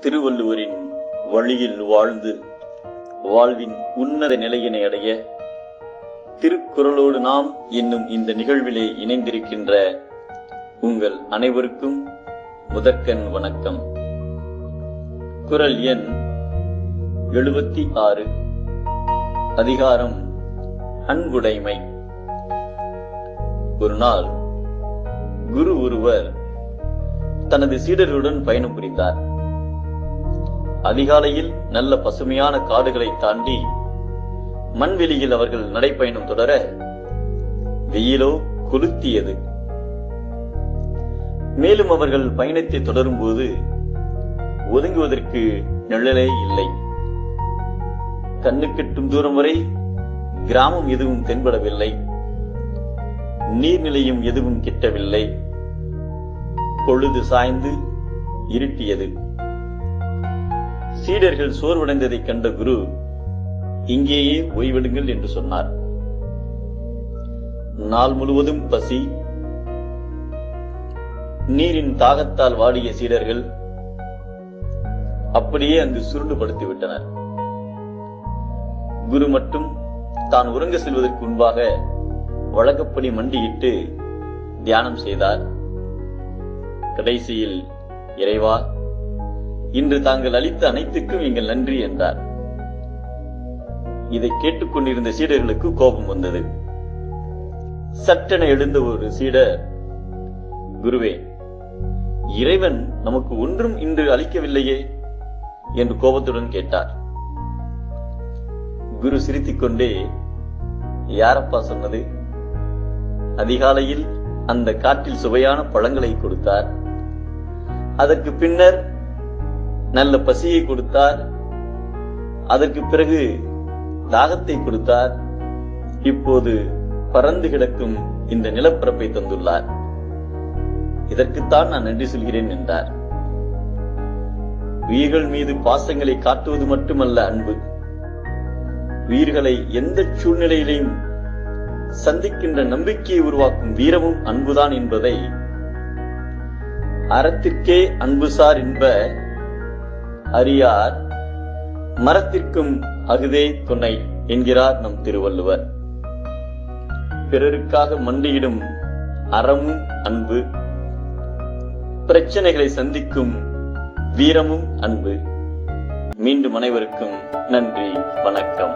திருவள்ளுவரின் வழியில் வாழ்ந்து வாழ்வின் உன்னத நிலையினை அடைய திருக்குறளோடு நாம் என்னும் இந்த நிகழ்விலே இணைந்திருக்கின்ற உங்கள் அனைவருக்கும் முதற்கண் வணக்கம். குரல் எண் எழுபத்தி ஆறு அதிகாரம் அன்புடைமை. ஒரு நாள் குரு ஒருவர் தனது சீடர்களுடன் பயணம் புரிந்தார். அதிகாலையில் நல்ல பசுமையான காடுகளை தாண்டி மண்வெளியில் அவர்கள் நடைப்பயணம் தொடர வெயிலோ கொளுத்தியது. மேலும் அவர்கள் பயணத்தை தொடரும் போது ஒதுங்குவதற்கு நிழலே இல்லை. கண்ணுக்கெட்டும் தூரம் வரை கிராமம் எதுவும் தென்படவில்லை. நீர்நிலையும் எதுவும் கிட்டவில்லை. பொழுது சாய்ந்து இருட்டியது. சீடர்கள் சோர்வடைந்ததைக் கண்ட குரு இங்கேயே ஓய்வெடுங்கள் என்று சொன்னார். நாள் முழுவதும் பசி நீரின் தாகத்தால் வாடிய சீடர்கள் அப்படியே அங்கு சுருண்டு படுத்து விட்டனர் குரு மட்டும் தான் உறங்க செல்வதற்கு முன்பாக வழக்கப்படி மண்டியிட்டு தியானம் செய்தார். கடைசியில் இறைவா இன்று தாங்கள் அளித்த அனைத்துக்கும் எங்கள் நன்றி என்றார். இதை கேட்டுக்கொண்டிருந்த சீடர்களுக்கு கோபம் வந்தது. சட்டென எழுந்த ஒரு சீடர் குருவே இறைவன் நமக்கு ஒன்றும் இன்று அளிக்கவில்லையே? என்று கோபத்துடன் கேட்டார். குரு சிரித்திக் கொண்டே யாரப்பா சொன்னது? அதிகாலையில் அந்த காட்டில் சுவையான பழங்களை கொடுத்தார். அதற்கு பின்னர் நல்ல பசியை கொடுத்தார். அதற்கு பிறகு தாகத்தை கொடுத்தார். இப்போது பறந்து கிடக்கும் இந்த நிலப்பரப்பை தந்துள்ளார். இதற்குத்தான் நான் நன்றி சொல்கிறேன் என்றார். உயிர்கள் மீது பாசங்களை காட்டுவது மட்டுமல்ல அன்பு. உயிர்களை எந்த சூழ்நிலையிலையும் சந்திக்கின்ற நம்பிக்கையை உருவாக்கும் வீரமும் அன்புதான் என்பதை அறத்திற்கே அன்புசார் என்ப அறியார் மரத்திற்கும் அகுதே துணை என்கிறார் நம் திருவள்ளுவர். பிறருக்காக மண்டியிடும் அறமும் அன்பு பிரச்சனைகளை சந்திக்கும் வீரமும் அன்பு. மீண்டும் அனைவருக்கும் நன்றி வணக்கம்.